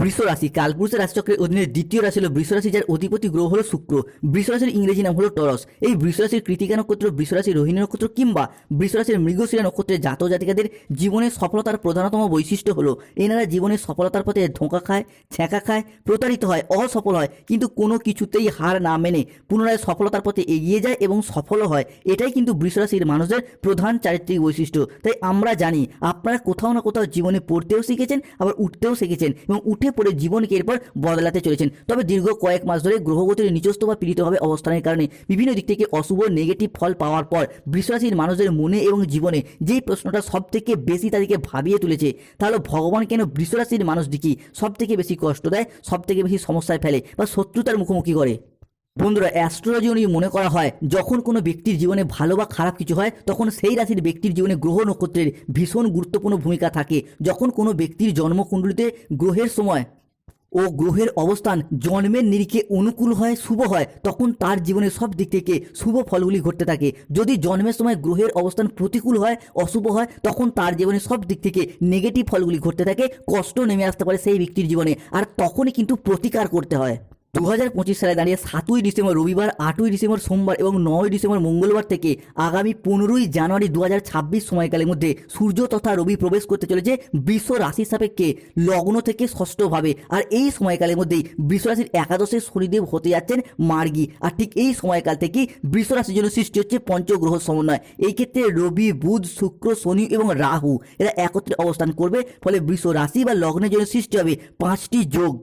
বৃষ রাশি কালপুরুষের রাশিচক্রের অধীনে দ্বিতীয় রাশি হল বৃষ রাশি যার অধিপতি গ্রহ হলো শুক্র। বৃষ রাশির ইংরেজি নাম হলো টরস। এই বৃষ রাশির কৃতিকা নক্ষত্র বৃষ রাশির রোহিণী নক্ষত্র কিংবা বৃষ রাশির মৃগশিরা নক্ষত্রের জাত জাতিকাদের জীবনে সফলতার প্রধানতম বৈশিষ্ট্য হলো, এনারা জীবনে সফলতার পথে ধোঁকা খায়, ছ্যাঁকা খায়, প্রতারিত হয়, অসফল হয়, কিন্তু কোনো কিছুতেই হার না মেনে পুনরায় সফলতার পথে এগিয়ে যায় এবং সফল হয়। এটাই কিন্তু বৃষ রাশির মানুষদের প্রধান চারিত্রিক বৈশিষ্ট্য। তাই আমরা জানি, আপনারা কোথাও না কোথাও জীবনে পড়তেও শিখেছেন, আবার উঠতেও শিখেছেন এবং উঠে পড়ে জীবনকে এরপর বদলাতে চলেছেন। তবে দীর্ঘ কয়েক মাস ধরে গ্রহগতির নিজস্ব বা পীড়িতভাবে অবস্থানের কারণে বিভিন্ন দিক থেকে অশুভ নেগেটিভ ফল পাওয়ার পর বৃষরাশির মানুষের মনে এবং জীবনে যেই প্রশ্নটা সব থেকে বেশি তাদেরকে ভাবিয়ে তুলেছে তাহলে ভগবান কেন বৃষরাশির মানুষটিকে সব থেকে বেশি কষ্ট দেয় সব থেকে বেশি সমস্যায় ফেলে বা শত্রুতার মুখোমুখি করে? বন্ধুরা অ্যাস্ট্রোলজি অনুযায়ী মনে করা হয়, যখন কোনো ব্যক্তির জীবনে ভালো বা খারাপ কিছু হয়, তখন সেই রাশির ব্যক্তির জীবনে গ্রহ নক্ষত্রের ভীষণ গুরুত্বপূর্ণ ভূমিকা থাকে। যখন কোনো ব্যক্তির জন্মকুণ্ডলিতে গ্রহের সময় ও গ্রহের অবস্থান জন্মের নিরিখে অনুকূল হয়, শুভ হয়, তখন তার জীবনে সব দিক থেকে শুভ ফলগুলি ঘটতে থাকে। যদি জন্মের সময় গ্রহের অবস্থান প্রতিকূল হয়, অশুভ হয়, তখন তার জীবনে সব দিক থেকে নেগেটিভ ফলগুলি ঘটতে থাকে, কষ্ট নেমে আসতে পারে সেই ব্যক্তির জীবনে। আর তখনই কিন্তু প্রতিকার করতে হয়। দু হাজার পঁচিশ সালে দাঁড়িয়ে সাতই ডিসেম্বর রবিবার, আটই ডিসেম্বর সোমবার এবং নয় ডিসেম্বর মঙ্গলবার থেকে আগামী পনেরোই জানুয়ারি দু হাজার ছাব্বিশ সময়কালের মধ্যে সূর্য তথা রবি প্রবেশ করতে চলেছে বৃষ রাশির সাপেক্ষে। লগ্ন থেকে ষষ্ঠভাবে। আর এই সময়কালের মধ্যেই বৃষ রাশির একাদশে শনিদেব হতে যাচ্ছেন মার্গী। আর ঠিক এই সময়কাল থেকেই বৃষ রাশির জন্য সৃষ্টি হচ্ছে পঞ্চগ্রহ সমন্বয়। এই ক্ষেত্রে রবি, বুধ, শুক্র, শনি এবং রাহু এরা একত্রে অবস্থান করবে। ফলে বৃষ রাশি বা লগ্নের জন্য সৃষ্টি হবে পাঁচটি যোগ।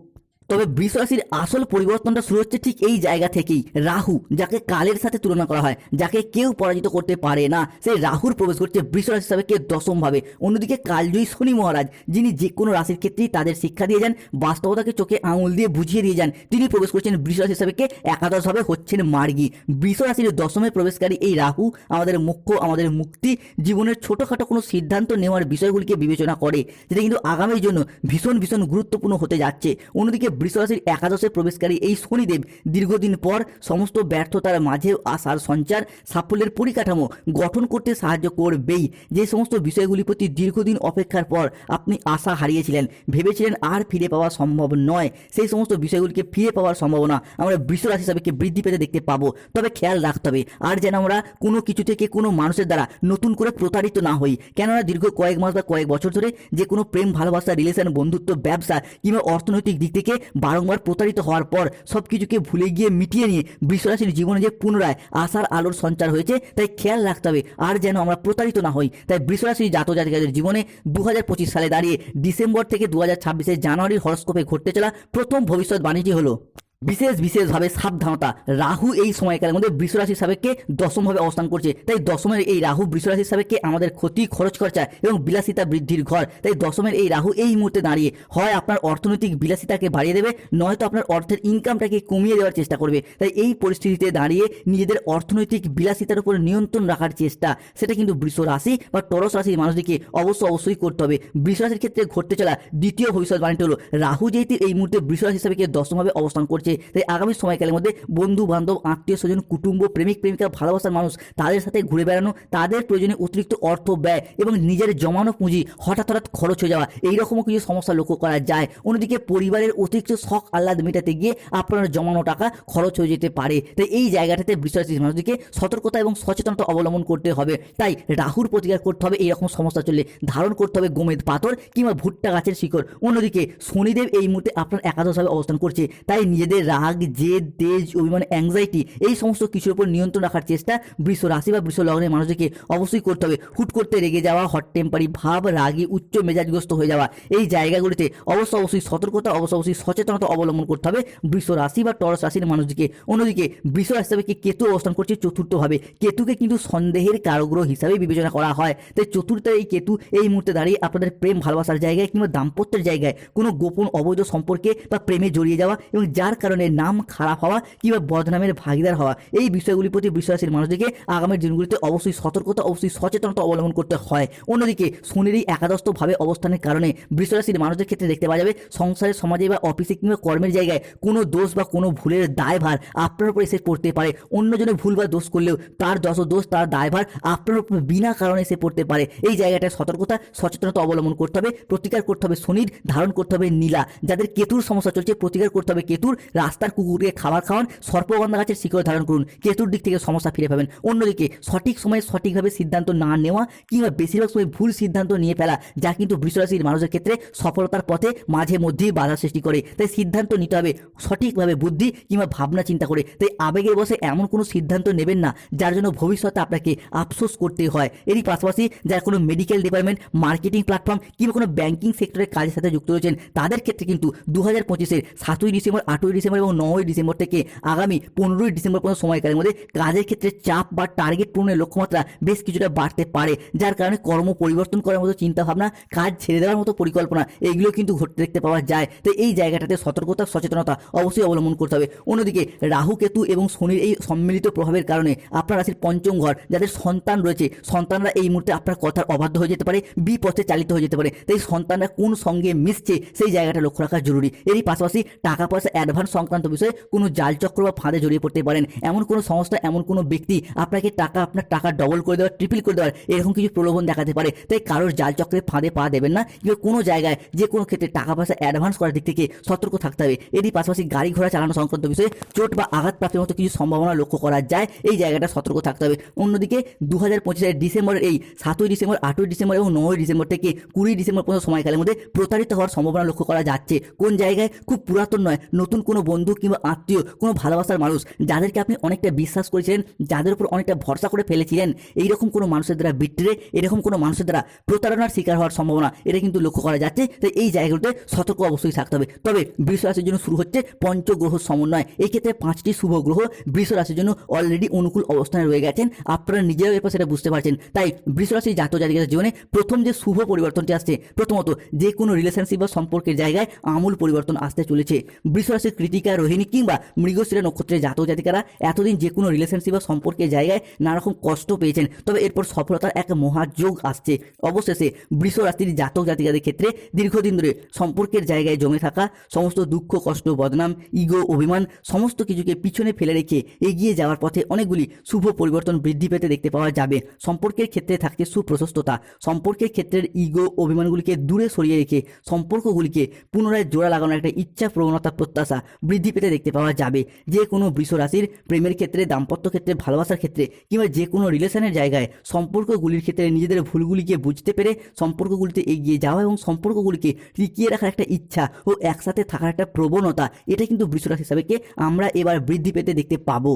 তবে বৃষ রাশির আসল পরিবর্তনটা শুরু হচ্ছে ঠিক এই জায়গা থেকেই। রাহু, যাকে কালের সাথে তুলনা করা হয়, যাকে কেউ পরাজিত করতে পারে না। সেই রাহুর প্রবেশ করছে বৃষ রাশি হিসাবে কে দশম ভাবে অন্যদিকে কালজয়ী শনি মহারাজ, যিনি যে কোনো রাশির ক্ষেত্রেই তাদের শিক্ষা দিয়ে যান, বাস্তবতাকে চোখে আঙুল দিয়ে বুঝিয়ে দিয়ে যান, তিনি প্রবেশ করছেন বৃষ রাশি হিসাবে কে একাদশ ভাবে হচ্ছেন মার্গী। বৃষ রাশির দশমে প্রবেশকারী এই রাহু আমাদের মুখ্য, আমাদের মুক্তি জীবনের ছোটোখাটো কোনো সিদ্ধান্ত নেওয়ার বিষয়গুলিকে বিবেচনা করে, যেটা কিন্তু আগামীর জন্য ভীষণ ভীষণ গুরুত্বপূর্ণ হতে যাচ্ছে। অন্যদিকে বৃষরাশির একাদশে প্রবেশকারী এই শনিদেব দীর্ঘদিন পর সমস্ত ব্যর্থতার মাঝে আসার সঞ্চার, সাফল্যের পরিকাঠামো গঠন করতে সাহায্য করবেই। যে সমস্ত বিষয়গুলির প্রতি দীর্ঘদিন অপেক্ষার পর আপনি আশা হারিয়েছিলেন, ভেবেছিলেন আর ফিরে পাওয়া সম্ভব নয়, সেই সমস্ত বিষয়গুলিকে ফিরে পাওয়ার সম্ভাবনা আমরা বৃষরাশি হিসাবে বৃদ্ধি পেতে দেখতে পাবো। তবে খেয়াল রাখতে হবে, আর যেন আমরা কোনো কিছু থেকে কোনো মানুষের দ্বারা নতুন করে প্রতারিত না হই। কেননা দীর্ঘ কয়েক মাস বা কয়েক বছর ধরে যে কোনো প্রেম, ভালোবাসা রিলেশন বন্ধুত্ব, ব্যবসা কিংবা অর্থনৈতিক দিক থেকে বারংবার প্রতারিত হওয়ার পর সব কিছুকে ভুলে গিয়ে মিটিয়ে নিয়ে বৃষরাশির জীবনে যে পুনরায় আশার আলোর সঞ্চার হয়েছে, তাই খেয়াল রাখতে হবে আর যেন আমরা প্রতারিত না হই। তাই বৃষরাশির জাত জাতিকাদের জীবনে দু হাজার পঁচিশ সালে দাঁড়িয়ে ডিসেম্বর থেকে দু হাজার জানুয়ারির হরস্কোপে ঘটতে চলা প্রথম ভবিষ্যৎ বাণীটি হলো বিশেষ বিশেষভাবে সাবধানতা। রাহু এই সময়কালের মধ্যে বৃষরাশির সাবেককে দশমভাবে অবস্থান করছে। তাই দশমের এই রাহু বৃষরাশির সাবেককে আমাদের ক্ষতি খরচ খরচা এবং বিলাসিতা বৃদ্ধির ঘর। তাই দশমের এই রাহু এই মুহূর্তে দাঁড়িয়ে হয় আপনার অর্থনৈতিক বিলাসিতাকে বাড়িয়ে দেবে, নয়তো আপনার অর্থের ইনকামটাকে কমিয়ে দেওয়ার চেষ্টা করবে। তাই এই পরিস্থিতিতে দাঁড়িয়ে নিজেদের অর্থনৈতিক বিলাসিতার উপর নিয়ন্ত্রণ রাখার চেষ্টা, সেটা কিন্তু বৃষ রাশি বা টরস রাশির মানুষদেরকে অবশ্য অবশ্যই করতে হবে। বৃষ রাশির ক্ষেত্রে ঘটতে চলা দ্বিতীয় ভবিষ্যৎ ভবিষ্যৎবাণীটি হলো, রাহু যেহেতু এই মুহূর্তে বৃষ রাশি হিসাবে দশমভাবে অবস্থান করছে তাই আগামী সময়কালের মধ্যে বন্ধু বান্ধব আত্মীয় স্বজন, কুটুম্ব, প্রেমিক প্রেমিকা ভালোবাসার মানুষ তাদের সাথে ঘুরে বেড়ানো, তাদের প্রয়োজনে অতিরিক্ত অর্থ ব্যয় এবং নিজের জমানো পুঁজি হঠাৎ হঠাৎ খরচ হয়ে যাওয়া, এইরকমও কিছু সমস্যা লক্ষ্য করা যায়। অন্যদিকে পরিবারের অতিরিক্ত শখ আহ্লাদ মেটাতে গিয়ে আপনার জমানো টাকা খরচ হয়ে যেতে পারে। তাই এই জায়গাটাতে বিশ্বাসী মানুষদেরকে সতর্কতা এবং সচেতনতা অবলম্বন করতে হবে। তাই রাহুর প্রতিকার করতে হবে, এইরকম সমস্যা চললে ধারণ করতে হবে গোমেদ পাথর কিংবা ভুট্টা গাছের শিকড়। অন্যদিকে শনিদেব এই মুহূর্তে আপনার একাদশভাবে অবস্থান করছে। তাই নিজেদের রাগ, জেদ, তেজ, অভিমান অ্যাংজাইটি এই সমস্ত কিছুর উপর নিয়ন্ত্রণ রাখার চেষ্টা বৃষ রাশি বা বৃষ লগ্নের মানুষদেরকে অবশ্যই করতে হবে। হুট করতে রেগে যাওয়া হট টেম্পারি ভাব, রাগী, উচ্চ মেজাজগ্রস্ত হয়ে যাওয়া এই জায়গাগুলিতে অবশ্য অবশ্যই সতর্কতা, অবশ্য অবশ্যই সচেতনতা অবলম্বন করতে হবে। বৃষ রাশি বা টরস রাশির মানুষদিকে অন্যদিকে বৃষ রাশি হিসাবে কেতু অবস্থান করছে চতুর্থভাবে। কেতুকে কিন্তু সন্দেহের কারগ্রহ হিসাবে বিবেচনা করা হয়। তাই চতুর্থ এই কেতু এই মুহূর্তে দাঁড়িয়ে আপনাদের প্রেম, ভালোবাসার জায়গায় কিংবা দাম্পত্যের জায়গায় কোনো গোপন অবৈধ সম্পর্কে বা প্রেমে জড়িয়ে যাওয়া এবং যার কারণে কারণে নাম খারাপ হওয়া কিংবা বদনামের ভাগিদার হওয়া, এই বিষয়গুলির প্রতি বৃষরাশির মানুষদেরকে আগামী দিনগুলিতে অবশ্যই সতর্কতা, অবশ্যই সচেতনতা অবলম্বন করতে হয়। অন্যদিকে শনির এই একাদশভাবে অবস্থানের কারণে বৃষরাশির মানুষদের ক্ষেত্রে দেখতে পাওয়া যাবে, সংসারে, সমাজে বা অফিসে কিংবা কর্মের জায়গায় কোনো দোষ বা কোনো ভুলের দায়ভার আপনার উপর এসে পড়তে পারে। অন্যজনের ভুল বা দোষ করলেও তার যত দোষ, তার দায়ভার আপনার উপর বিনা কারণে এসে পড়তে পারে। এই জায়গাটায় সতর্কতা, সচেতনতা অবলম্বন করতে হবে, প্রতিকার করতে হবে শনির, ধারণ করতে হবে নীলা। যাদের কেতুর সমস্যা চলছে, প্রতিকার করতে হবে কেতুর। রাস্তার কুকুরকে খাবার খাওয়ান, সর্পগন্ধা গাছের শিকড় ধারণ করুন। কেতুর দিক থেকে সমস্যা ফিরে পাবেন। অন্যদিকে, সঠিক সময়ে সঠিকভাবে সিদ্ধান্ত না নেওয়া কিংবা বেশিরভাগ সময় ভুল সিদ্ধান্ত নিয়ে ফেলা, যা কিন্তু বৃষরাশির মানুষের ক্ষেত্রে সফলতার পথে মাঝে মধ্যেই বাধা সৃষ্টি করে। তাই সিদ্ধান্ত নিতে হবে সঠিকভাবে বুদ্ধি কিংবা ভাবনা চিন্তা করে। তাই আবেগে বসে এমন কোনো সিদ্ধান্ত নেবেন না, যার জন্য ভবিষ্যতে আপনাকে আফসোস করতে হয়। এরই পাশাপাশি যারা কোনো মেডিকেল ডিপার্টমেন্ট মার্কেটিং প্ল্যাটফর্ম কিংবা কোনো ব্যাংকিং সেক্টরের কাজের সাথে যুক্ত রয়েছেন, তাদের ক্ষেত্রে কিন্তু দু হাজার পঁচিশের সাতই ডিসেম্বর, আটই ডিসেম্বর এবং নয়ই ডিসেম্বর থেকে আগামী পনেরোই ডিসেম্বর পর্যন্ত সময়কালের মধ্যে কাজের ক্ষেত্রে চাপ বা টার্গেট পূরণের লক্ষ্যমাত্রা বেশ কিছুটা বাড়তে পারে, যার কারণে কর্ম পরিবর্তন করার মতো চিন্তাভাবনা, কাজ ছেড়ে দেওয়ার মতো পরিকল্পনা, এগুলো কিন্তু ঘটতে দেখতে পাওয়া যায়। তো এই জায়গাটাতে সতর্কতা, সচেতনতা অবশ্যই অবলম্বন করতে হবে। অন্যদিকে রাহু, কেতু এবং শনির এই সম্মিলিত প্রভাবের কারণে আপনার রাশির পঞ্চম ঘর, যাদের সন্তান রয়েছে, সন্তানরা এই মুহূর্তে আপনার কথার অবাধ্য হয়ে যেতে পারে, বিপথে চালিত হয়ে যেতে পারে। তাই সন্তানরা কোন সঙ্গে মিশছে, সেই জায়গাটা লক্ষ্য রাখা জরুরি। এরই পাশাপাশি টাকা পয়সা অ্যাডভান্স সংক্রান্ত বিষয়ে কোনো জালচক্র বা ফাঁদে জড়িয়ে পড়তে পারেন। এমন কোনো সংস্থা, এমন কোনো ব্যক্তি আপনাকে টাকা, আপনার টাকা ডবল করে দেওয়ার ট্রিপল করে দেওয়ার এরকম কিছু প্রলোভন দেখাতে পারে। তাই কারোর জালচক্রের ফাঁদে পা দেবেন না। কিংবা কোনো জায়গায় যে কোনো ক্ষেত্রে টাকা পয়সা অ্যাডভান্স করার দিক থেকে সতর্ক থাকতে হবে। এরই পাশাপাশি গাড়ি ঘোড়া চালানো সংক্রান্ত বিষয়ে চোট বা আঘাত প্রাপ্তির মতো কিছু সম্ভাবনা লক্ষ্য করা যায়। এই জায়গাটা সতর্ক থাকতে হবে। অন্যদিকে দু হাজার পঁচিশের ডিসেম্বরের এই সাতই ডিসেম্বর, আটই ডিসেম্বর এবং নয়ই ডিসেম্বর থেকে কুড়ি ডিসেম্বর পর্যন্ত সময়কালের মধ্যে প্রতারিত হওয়ার সম্ভাবনা লক্ষ্য করা যাচ্ছে। কোন জায়গায়? খুব পুরাতন নয়। নতুন কোনো বন্ধু কিংবা আত্মীয়, কোনো ভালোবাসার মানুষ যাদেরকে আপনি অনেকটা বিশ্বাস করেছিলেন, যাদের উপর অনেকটা ভরসা করে ফেলেছিলেন, এইরকম কোনো মানুষের দ্বারা বিট্রে, এরকম কোনো মানুষের দ্বারা প্রতারণার শিকার হওয়ার সম্ভাবনা, এটা কিন্তু লক্ষ্য করা যাচ্ছে। তাই এই জায়গাগুলোতে সতর্ক অবশ্যই থাকতে হবে। তবে বৃষ রাশির জন্য শুরু হচ্ছে পঞ্চগ্রহ সমন্বয়। এই ক্ষেত্রে পাঁচটি শুভ গ্রহ বৃষ রাশির জন্য অলরেডি অনুকূল অবস্থানে রয়ে গেছেন। আপনারা নিজেরাও এরপর সেটা বুঝতে পারছেন। তাই বৃষ রাশি জাত জাতিকাদের জীবনে প্রথম যে শুভ পরিবর্তনটি আসছে, প্রথমত যে কোনো রিলেশনশিপ বা সম্পর্কের জায়গায় আমূল পরিবর্তন আসতে চলেছে। বৃষ রাশির কৃতিকা রোহিণী কিংবা মৃগশিরা নক্ষত্রের জাতক জাতিকারা এতদিন যে কোনো রিলেশনশিপ বা সম্পর্কের জায়গায় নানা রকম কষ্ট পেয়েছেন। তবে এরপর সফলতার এক মহাযোগ আসছে। অবশেষে বৃষ রাশির জাতক জাতিকাদের ক্ষেত্রে দীর্ঘদিন ধরে সম্পর্কের জায়গায় জমে থাকা, সমস্ত দুঃখ, কষ্ট, বদনাম, ইগো, অভিমান, সমস্ত কিছুকে পিছনে ফেলে রেখে এগিয়ে যাওয়ার পথে অনেকগুলি শুভ পরিবর্তন বৃদ্ধি পেতে দেখতে পাওয়া যাবে। সম্পর্কের ক্ষেত্রে থাকছে সুপ্রশস্ততা। সম্পর্কের ক্ষেত্রের ইগো, অভিমানগুলিকে দূরে সরিয়ে রেখে সম্পর্কগুলিকে পুনরায় জোড়া লাগানোর একটা ইচ্ছা প্রবণতা প্রত্যাশা বৃদ্ধি পেতে দেখতে পাওয়া যাবে। যে কোনো বৃষ রাশির প্রেমের ক্ষেত্রে, দাম্পত্য ক্ষেত্রে, ভালোবাসার ক্ষেত্রে কিংবা যে কোনো রিলেশনের জায়গায় সম্পর্কগুলির ক্ষেত্রে নিজেদের ভুলগুলিকে বুঝতে পেরে সম্পর্কগুলিতে এগিয়ে যাওয়া এবং সম্পর্কগুলিকে টিকিয়ে রাখার একটা ইচ্ছা ও একসাথে থাকার একটা প্রবণতা, এটা কিন্তু বৃষরাশি হিসাবেকে আমরা এবার বৃদ্ধি পেতে দেখতে পাবো।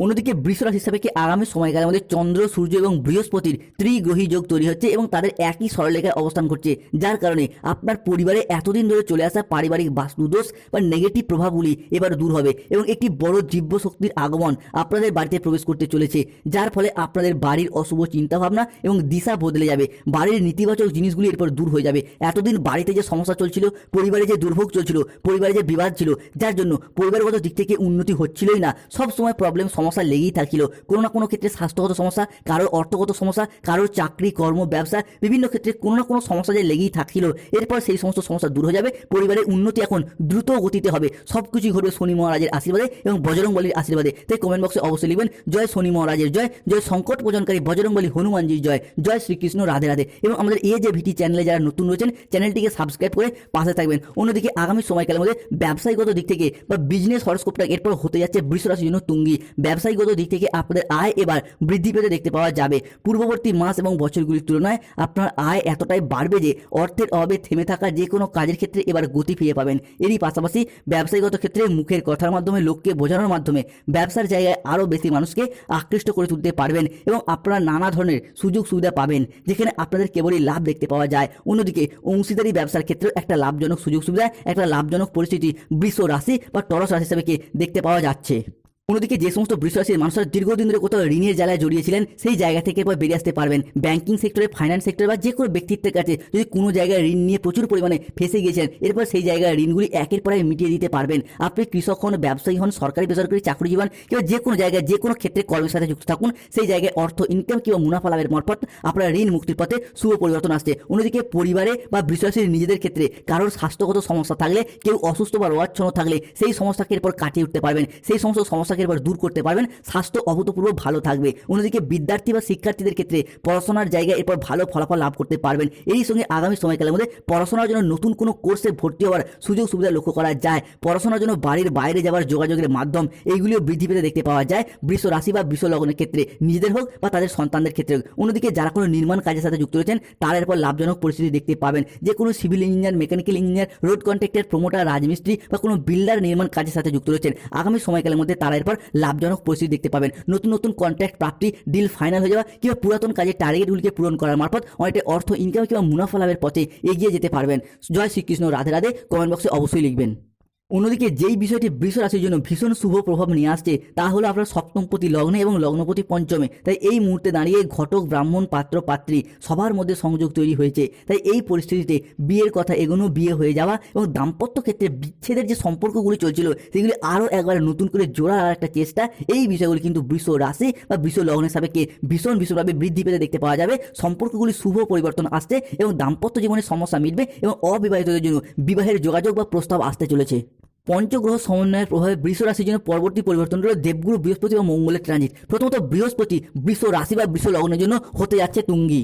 অন্যদিকে বৃষরাশি কি আগামী সময়কালের মধ্যে চন্দ্র, সূর্য এবং বৃহস্পতির ত্রিগ্রহী যোগ তৈরি হচ্ছে এবং তাদের একই সরলরেখায় অবস্থান করছে, যার কারণে আপনার পরিবারে এতদিন ধরে চলে আসা পারিবারিক বাস্তুদোষ বা নেগেটিভ প্রভাবগুলি এবার দূর হবে এবং একটি বড় দিব্য শক্তির আগমন আপনাদের বাড়িতে প্রবেশ করতে চলেছে, যার ফলে আপনাদের বাড়ির অশুভ চিন্তাভাবনা এবং দিশা বদলে যাবে, বাড়ির নেতিবাচক জিনিসগুলি এরপর দূর হয়ে যাবে, এতদিন বাড়িতে যে সমস্যা চলছিল, পরিবারে যে দুর্ভোগ চলছিল, পরিবারে যে বিবাদ ছিল, যার জন্য পরিবারগত দিক থেকে উন্নতি হচ্ছিলই না সব সময় প্রবলেম সমস্যা লেগেই থাকছিল। কোনো না কোনো ক্ষেত্রে স্বাস্থ্যগত সমস্যা, কারোর অর্থগত সমস্যা, কারোর চাকরি, কর্ম, ব্যবসা, বিভিন্ন ক্ষেত্রে কোনো না কোনো সমস্যা যে লেগেই থাকছিল। এরপর সেই সমস্ত সমস্যা দূর হয়ে যাবে। পরিবারের উন্নতি এখন দ্রুত গতিতে হবে। সব কিছুই ঘটবে শনি মহারাজের আশীর্বাদে এবং বজরংবলীর আশীর্বাদে। তাই কমেন্ট বক্সে অবশ্যই লিখবেন, জয় শনি মহারাজের জয় জয় সংকট প্রজনকারী বজরংবলী হনুমানজির জয় জয় শ্রীকৃষ্ণ রাধে রাধে। এবং আমাদের এই যে ভিটি চ্যানেলে যারা নতুন রয়েছেন, চ্যানেলটিকে সাবস্ক্রাইব করে পাশে থাকবেন। অন্যদিকে আগামী সময়কালের মধ্যে ব্যবসায়িকগত দিক থেকে বা বিজনেস হরস্কোপটা এরপর হতে যাচ্ছে বৃষ রাশির জন্য তুঙ্গি। ব্যবসায়িকগত দিক থেকে আপনাদের আয় এবার বৃদ্ধি পেতে দেখতে পাওয়া যাবে। পূর্ববর্তী মাস এবং বছরগুলির তুলনায় আপনার আয় এতটাই বাড়বে যে অর্থের অভাবে থেমে থাকা যে কোনো কাজের ক্ষেত্রে এবার গতি ফিরে পাবেন। এরই পাশাপাশি ব্যবসায়ীগত ক্ষেত্রে মুখের কথার মাধ্যমে, লোককে বোঝানোর মাধ্যমে ব্যবসার জায়গায় আরও বেশি মানুষকে আকৃষ্ট করে তুলতে পারবেন এবং আপনারা নানা ধরনের সুযোগ সুবিধা পাবেন, যেখানে আপনাদের কেবলই লাভ দেখতে পাওয়া যায়। অন্যদিকে অংশীদারি ব্যবসার ক্ষেত্রেও একটা লাভজনক সুযোগ সুবিধা, একটা লাভজনক পরিস্থিতি বৃষ রাশি বা টরস রাশি হিসেবে দেখতে পাওয়া যাচ্ছে। অন্যদিকে যে সমস্ত বৃষরাশির মানুষরা দীর্ঘদিন ধরে কোথাও ঋণের জ্বালায় জড়িয়েছিলেন, সেই জায়গা থেকে এরপর বেরিয়ে আসতে পারবেন। ব্যাংকিং সেক্টরে ফাইন্যান্স সেক্টর বা যে কোনো ব্যক্তিত্বের কাছে যদি কোনো জায়গায় ঋণ নিয়ে প্রচুর পরিমাণে ফেসে গিয়েছেন, এরপর সেই জায়গায় ঋণগুলি একের পর মিটিয়ে দিতে পারবেন। আপনি কৃষক হন, ব্যবসায়ী হন, সরকারি, বেসরকারি চাকরি জীবন কিংবা যে কোনো জায়গায়, যে কোনো ক্ষেত্রে কর্মের সাথে যুক্ত থাকুন। সেই জায়গায় অর্থ ইনকাম কিংবা মুনাফা লাভের মারফত আপনার ঋণ মুক্তির পথে শুভ পরিবর্তন আসছে। অন্যদিকে পরিবারে বা বৃষরাশির নিজেদের ক্ষেত্রে কারোর স্বাস্থ্যগত সমস্যা থাকলে, কেউ অসুস্থ বা রোয়াচ্ছন্ন থাকলে সেই সমস্যাকে এরপর কাটিয়ে উঠতে পারবেন। সেই সমস্ত সমস্যাকে এরপর দূর করতে পারবেন। স্বাস্থ্য অভূতপূর্ব ভালো থাকবে। অন্যদিকে বিদ্যার্থী বা শিক্ষার্থীদের ক্ষেত্রে পড়াশোনার জায়গায় এরপর ভালো ফলাফল লাভ করতে পারবেন। এরই সঙ্গে আগামী সময়কালের মধ্যে পড়াশোনার জন্য নতুন কোনো কোর্সে ভর্তি হওয়ার সুযোগ সুবিধা লক্ষ্য করা যায়। পড়াশোনার জন্য বাড়ির বাইরে যাওয়ার যোগাযোগের মাধ্যম, এইগুলিও বৃদ্ধি পেতে দেখতে পাওয়া যায়। বৃষ রাশি বা বৃষ লগ্নের ক্ষেত্রে নিজেদের হোক বা তাদের সন্তানদের ক্ষেত্রে হোক। অন্যদিকে যারা কোনো নির্মাণ কাজের সাথে যুক্ত রয়েছেন, তারা এরপর লাভজনক পরিস্থিতি দেখতে পাবেন। যে কোনো civil engineer, mechanical engineer, road contractor promoter, রাজমিস্ত্রি বা কোনো বিল্ডার নির্মাণ কাজের সাথে যুক্ত রয়েছেন। আগামী সময়কালের মধ্যে তারা এরপর লাভজনক পরিস্থিতি দেখতে পাবেন। নতুন নতুন কন্ট্রাক্ট প্রাপ্তি ডিল ফাইনাল হয়ে যাওয়া কিংবা পুরাতন কাজের টার্গেটগুলিকে পূরণ করার মারফত অনেকটা অর্থ ইনকাম কিংবা মুনাফা লাভের পথে এগিয়ে যেতে পারবেন। জয় শ্রীকৃষ্ণ, রাধে রাধে। কমেন্ট বক্সে অবশ্যই লিখবেন। অন্যদিকে যেই বিষয়টি বৃষ রাশির জন্য ভীষণ শুভ প্রভাব নিয়ে আসছে, তা হলো আপনার সপ্তমপতি লগ্নে এবং লগ্নপতি পঞ্চমে। তাই এই মুহূর্তে দাঁড়িয়ে ঘটক, ব্রাহ্মণ, পাত্র, পাত্রী সবার মধ্যে সংযোগ তৈরি হয়েছে। তাই এই পরিস্থিতিতে বিয়ের কথা এগোনো, বিয়ে হয়ে যাওয়া এবং দাম্পত্য ক্ষেত্রে বিচ্ছেদের যে সম্পর্কগুলি চলছিল, সেগুলি আরও একবার নতুন করে জোড়া আর একটা চেষ্টা। এই বিষয়গুলি কিন্তু বৃষ রাশি বা বৃষ লগ্নের সাপেক্ষে ভীষণ ভীষণভাবে বৃদ্ধি পেতে দেখতে পাওয়া যাবে। সম্পর্কগুলি শুভ পরিবর্তন আসছে এবং দাম্পত্য জীবনের সমস্যা মিটবে এবং অবিবাহিতদের জন্য বিবাহের যোগাযোগ বা প্রস্তাব আসতে চলেছে। পঞ্চগ্রহ সমন্বয়ের প্রভাবে বৃষ রাশির জন্য পরবর্তী পরিবর্তন হলো দেবগুরু বৃহস্পতি ও মঙ্গলের ট্রানজিট প্রথমত বৃহস্পতি বৃষ রাশি বা বৃষ লগ্নের জন্য হতে যাচ্ছে তুঙ্গি।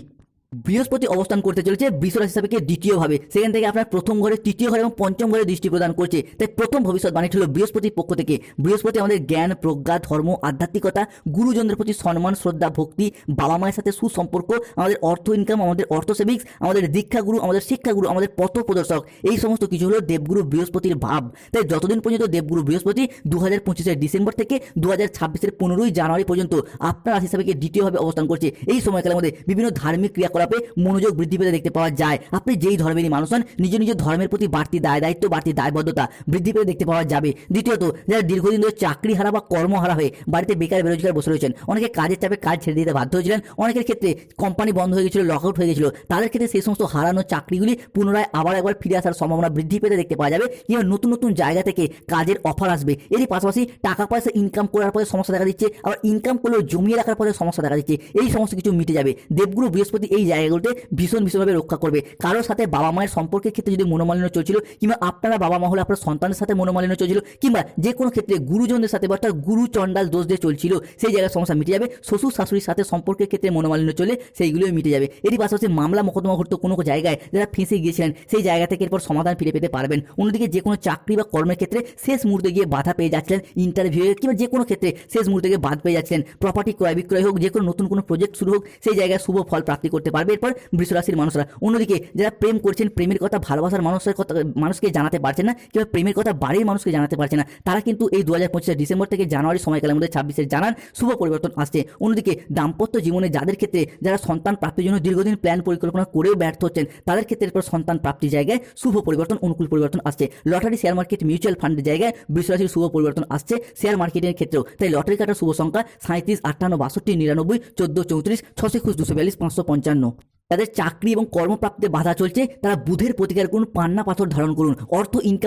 বৃহস্পতি অবস্থান করতে চলেছে বৃষ রাশি সাপেক্ষে দ্বিতীয়ভাবে সেখান থেকে আপনার প্রথম ঘরে, তৃতীয় ঘরে এবং পঞ্চম ঘরে দৃষ্টি প্রদান করছে। তাই প্রথম ভবিষ্যৎবাণী ছিল বৃহস্পতির পক্ষ থেকে। বৃহস্পতি আমাদের জ্ঞান, প্রজ্ঞা, ধর্ম, আধ্যাত্মিকতা, গুরুজনদের প্রতি সম্মান, শ্রদ্ধা, ভক্তি, বাবা মায়ের সাথে সুসম্পর্ক, আমাদের অর্থ ইনকাম আমাদের অর্থ সেভিংস আমাদের দীক্ষাগুরু, আমাদের শিক্ষাগুরু, আমাদের পথ প্রদর্শক। এই সমস্ত কিছু হলো দেবগুরু বৃহস্পতির ভাব। তাই যতদিন পর্যন্ত দেবগুরু বৃহস্পতি দু হাজার পঁচিশের ডিসেম্বর থেকে দু হাজার ছাব্বিশের পনেরোই জানুয়ারি পর্যন্ত আপনার রাশি সাপেক্ষে দ্বিতীয়ভাবে অবস্থান করছে। এই সময়কালের মধ্যে বিভিন্ন ধার্মিক ক্রিয়াকলাপে মনোযোগ বৃদ্ধি পেতে দেখতে পাওয়া যায়। আপনি যেই ধর্মেরই মানুষ হন, নিজ নিজ ধর্মের প্রতি বাড়তি দায়, দায়িত্ব, বাড়তি দায়বদ্ধতা বৃদ্ধি পেতে দেখতে পাওয়া যাবে। দ্বিতীয়ত, যারা দীর্ঘদিন ধরে চাকরি হারা বা কর্মহারা হয়ে বাড়িতে বেকার, বেরোজগার বসে রয়েছেন, অনেকে কাজের চাপে কাজ ছেড়ে দিতে বাধ্য হয়েছিলেন, অনেকের ক্ষেত্রে কোম্পানি বন্ধ হয়ে গেছিল লকআউট হয়ে গেছিল তাদের ক্ষেত্রে সেই সমস্ত হারানো চাকরিগুলি পুনরায় আবার একবার ফিরে আসার সম্ভাবনা বৃদ্ধি পেতে দেখতে পাওয়া যাবে কিংবা নতুন নতুন জায়গা থেকে কাজের অফার আসবে। এরই পাশাপাশি টাকা পয়সা ইনকাম করার পরে সমস্যা দেখা দিচ্ছে, আবার ইনকাম করলেও জমিয়ে রাখার পরে সমস্যা দেখা দিচ্ছে, এই সমস্ত কিছু মিটে যাবে। দেবগুরু বৃহস্পতি এই জায়গাগুলোতে ভীষণ ভীষণভাবে রক্ষা করবে। কারোর সাথে বাবা মায়ের সম্পর্কের ক্ষেত্রে যদি মনোমালিন্য চলছিল, কিংবা আপনারা বাবা মা হলে আপনার সন্তানের সাথে মনোমালিন্য চলছিল, কিংবা যে কোনো ক্ষেত্রে গুরুজনদের সাথে বা অর্থাৎ গুরু চণ্ডাল দোষ দিয়ে চলছিল, সেই জায়গায় সমস্যা মিটে যাবে। শ্বশুর শাশুড়ির সাথে সম্পর্কের ক্ষেত্রে মনোমালিন্য চলে সেইগুলোও মিটে যাবে। এরই পাশাপাশি মামলা মোকদ্দমা ঘটতো কোনো জায়গায়, যারা ফেঁসে গিয়েছিলেন, সেই জায়গা থেকে এরপর সমাধান ফিরে পেতে পারবেন। অন্যদিকে যে কোনো চাকরি বা কর্মের ক্ষেত্রে শেষ মুহূর্তে গিয়ে বাধা পেয়ে যাচ্ছিলেন ইন্টারভিউ কিংবা যে কোনো ক্ষেত্রে শেষ মুহূর্তে গিয়ে বাদ পেয়ে যাচ্ছিলেন। প্রপার্টি ক্রয় বিক্রয় হোক, যে কোনো নতুন কোনো প্রজেক্ট শুরু হোক, সেই জায়গায় শুভ ফল প্রাপ্তি করতে পারবে এরপর বৃষরাশির মানুষরা। অন্যদিকে, যারা প্রেম করছেন, প্রেমের কথা ভালোবাসার মানুষের কথা, মানুষকে জানাতে পারছেন না, কিংবা প্রেমের কথা বাড়ির মানুষকে জানাতে পারছে না, তারা কিন্তু এই দু হাজার ডিসেম্বর থেকে জানুয়ারি সময়কালের মধ্যে ছাব্বিশের জানান, শুভ পরিবর্তন আসছে। অন্যদিকে, দাম্পত্য জীবনে যাদের ক্ষেত্রে, যারা সন্তান প্রাপ্তির জন্য দীর্ঘদিন প্ল্যান পরিকল্পনা করেও ব্যর্থ হচ্ছেন, তাদের ক্ষেত্রে এরপর সন্তান প্রাপ্তির জায়গায় শুভ পরিবর্তন, অনুকূল পরিবর্তন আসছে। লটারি শেয়ার মার্কেট মিউচুয়াল ফান্ডের জায়গায় বৃষরাশির শুভ পরিবর্তন আসছে শেয়ার মার্কেটের ক্ষেত্রেও। তাই লটারি কাটার শুভ সংখ্যা সাঁত্রিশ আটান্ন, বাষট্টি, নিরানব্বই, চোদ্দ, চৌত্রিশ, ছশো একুশ, দুশো বিয়াল্লিশ, পাঁচশো পঞ্চান্ন। তাদের চাকরি এবং কর্মপ্রাপ্তে বাধা চলছে, তারা বুধের প্রতিকার করুন, পান্না পাথর ধারণ করুন। অর্থ ইনকাম